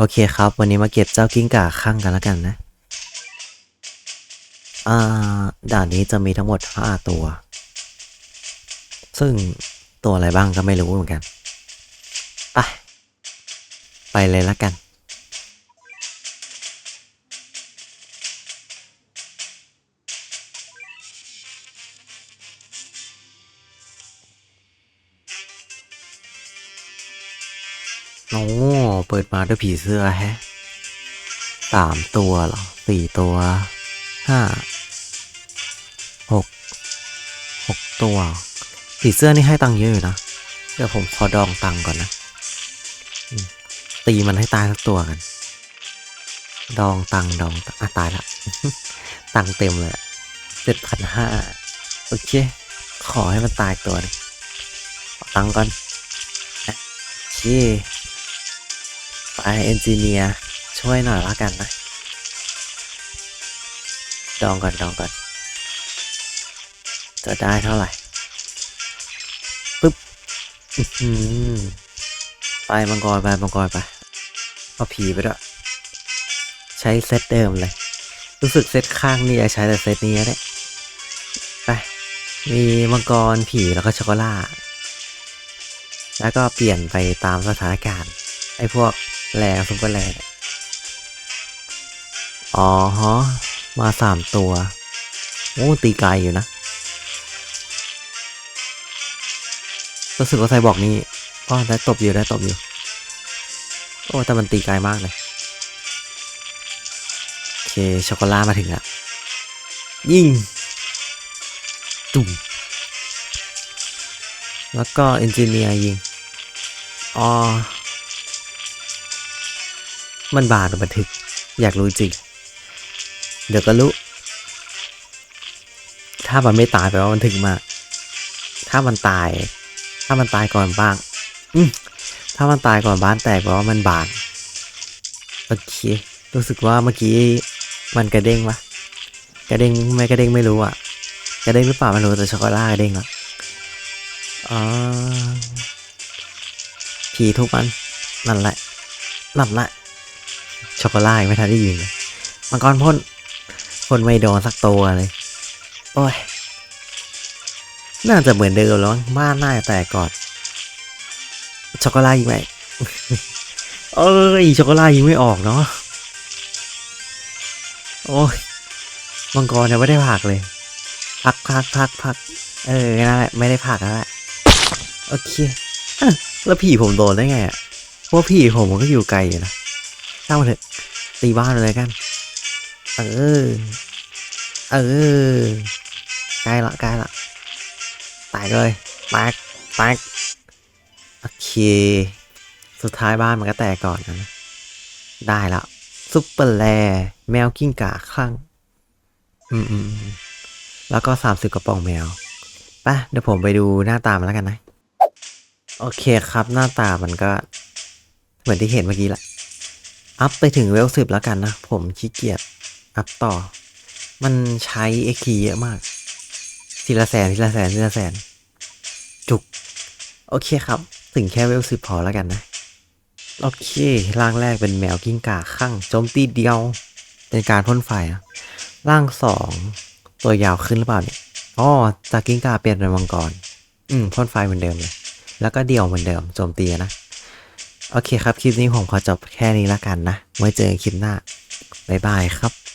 โอเคครับ วันนี้มาเก็บเจ้ากิ้งก่าข้างกันแล้วกันนะ อ่า ด่านนี้จะมีทั้งหมดห้าตัว ซึ่งตัวอะไรบ้างก็ไม่รู้เหมือนกัน ไป ไปเลยละกัน โอ้เปิดมาด้วยผีเสื้อแฮะสามตัวหรอสี่ตัวห้าหกหกตัว ผีเสื้อนี่ให้ตังค์เยอะอยู่นะ เดี๋ยวผมขอดองตังค์ก่อนนะ ตีมันให้ตายสักตัวกัน ดองตังค์ดองอะตายละ ตังค์เต็มเลยเจ็ดพันห้าโอเค ขอให้มันตายอีกตัวหนึงตังค์ก่อนโอเค เอนจิเนียร์ช่วยหน่อยละกันนะ ดองก่อนดองก่อน จะได้เท่าไหร่ปึ๊บอื้อหือไปมังกรไปมังกรไปเอาผีไปด้วย ใช้เซตเดิมเลย รู้สึกเซตข้างนี่ใช้แต่เซตนี้แหละไป มีมังกรผีแล้วก็ช็อกโกแลตแล้วก็เปลี่ยนไปตามสถานการณ์ไอ้พวก แรงซุปเปอร์แรงอ๋อฮะมาสามตัว โอ้ ตีไกลอยู่นะ รู้สึกว่าไซบอกนี้อ๋อได้ตบอยู่ได้ตบอยู่ โอ้ แต่มันตีไกลมากเลย โอเค ช็อกโกแลตมาถึงแล้วยิงตุ่มแล้วก็เอนจิเนียร์ยิง อ๋อ มันบาดหรือมันถึก อยากรู้จริง เดี๋ยวก็รู้ ถ้ามันไม่ตายแปลว่ามันถึกมา ถ้ามันตาย ถ้ามันตายก่อนบ้าง อืมถ้ามันตายก่อนบ้านแตกแปลว่ามันบาดโอเค รู้สึกว่าเมื่อกี้มันกระเด้งวะกระเด้งไม่กระเด้งไม่รู้อะ กระเด้งหรือเปล่าไม่รู้แต่ช็อกโกแลตกระเด้งแล้วอ๋อผีทุกมันนั่นแหละนั่นแหละ ช็อกโกแลตไม่ทันได้ยิงมังกรพ่นพ่นไม่โดนสักตัวเลย โอ้ย น่าจะเหมือนเดิมแล้วบ้านน่าจะแตกก่อนช็อกโกแลตยิงไหมเอ้ยช็อกโกแลตยิงไม่ออกเนาะโอ้ยมังกรยังไม่ได้ผักเลย พักพักพักพักเออนั่นแหละไม่ได้ผักแล้วแหละโอเคแล้วผีผมโดนได้ไงอะเพราะว่าผีผมมันก็อยู่ไกลอยู่นะ ช่างมันเถอะตีบ้านเลยกัน เออ เออใกล้ละใกล้ละแตกเลยแตกแตกโอเค สุดท้ายบ้านมันก็แตกก่อนนะ ได้ละซุปเปอร์แลแมวกิ้งก่าคลั่งอืมอืมแล้วก็สามสิบกระป๋องแมวไปเดี๋ยวผมไปดูหน้าตามันแล้วกันนะ โอเคครับหน้าตามันก็ เหมือนที่เห็นเมื่อกี้แหละ อัพไปถึงเวลสิบแล้วกันนะ ผมขี้เกียจอัพต่อ มันใช้เอ็กเยอะมากทีละแสนทีละแสนทีละแสน จุก โอเคครับ ถึงแค่เวลสิบพอแล้วกันนะ โอเค ร่างแรกเป็นแมวกิ้งก่าข้างโจมตีเดียว เป็นการพ่นไฟอะร่างสองตัวยาวขึ้นหรือเปล่าเนี่ยอ๋อจากกิ้งก่าเปลี่ยนเป็นมังกร อืมพ่นไฟเหมือนเดิมเลย แล้วก็เดี่ยวเหมือนเดิมโจมตีนะ โอเคครับ คลิปนี้ผมขอจบแค่นี้ละกันนะ ไว้เจอกันคลิปหน้า บ๊ายบายครับ